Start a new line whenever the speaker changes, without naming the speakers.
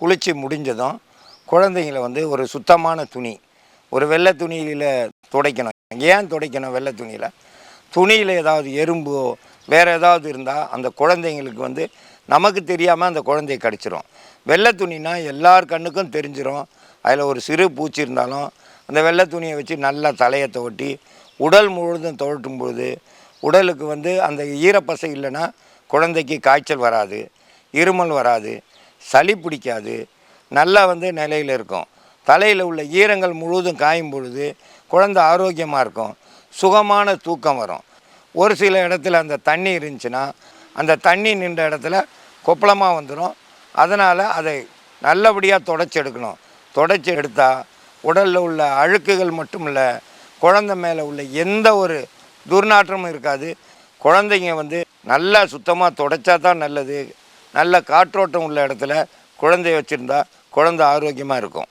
குளித்து முடிஞ்சதும் குழந்தைங்கள வந்து ஒரு சுத்தமான துணி ஒரு வெள்ளை துணியில் துடைக்கணும். ஏன் துடைக்கணும் வெள்ளை துணியில்? துணியில் ஏதாவது எறும்போ வேறு ஏதாவது இருந்தால் அந்த குழந்தைங்களுக்கு வந்து நமக்கு தெரியாமல் அந்த குழந்தைய கடிச்சிரும். வெள்ளை துணினா எல்லார் கண்ணுக்கும் தெரிஞ்சிடும் அதில் ஒரு சிறு பூச்சி இருந்தாலும் அந்த வெள்ளை துணியை வச்சு நல்லா தலையை துவட்டி உடல் முழுவதும் துவட்டும் பொழுது உடலுக்கு வந்து அந்த ஈரப்பசை இல்லைன்னா குழந்தைக்கு காய்ச்சல் வராது இருமல் வராது. சளி பிடிக்காது நல்லா வந்து நிலையில் இருக்கும். தலையில் உள்ள ஈரங்கள் முழுவதும் காயும் பொழுது குழந்தை ஆரோக்கியமாக இருக்கும் சுகமான தூக்கம் வரும். ஒரு சில இடத்துல அந்த தண்ணி இருந்துச்சுன்னா அந்த தண்ணி நின்ற இடத்துல கொப்பளமாக வந்துடும் அதனால் அதை நல்லபடியாக தொடச்சி எடுக்கணும். தொடச்சி எடுத்தால் உடலில் உள்ள அழுக்குகள் மட்டும் இல்லை குழந்தை மேலே உள்ள எந்த ஒரு துர்நாற்றமும் இருக்காது. குழந்தைங்க வந்து நல்லா சுத்தமாக தொடச்சா தான் நல்லது. நல்ல காற்றோட்டம் உள்ள இடத்துல குழந்தைய வச்சுருந்தா குழந்தை ஆரோக்கியமாக இருக்கும்.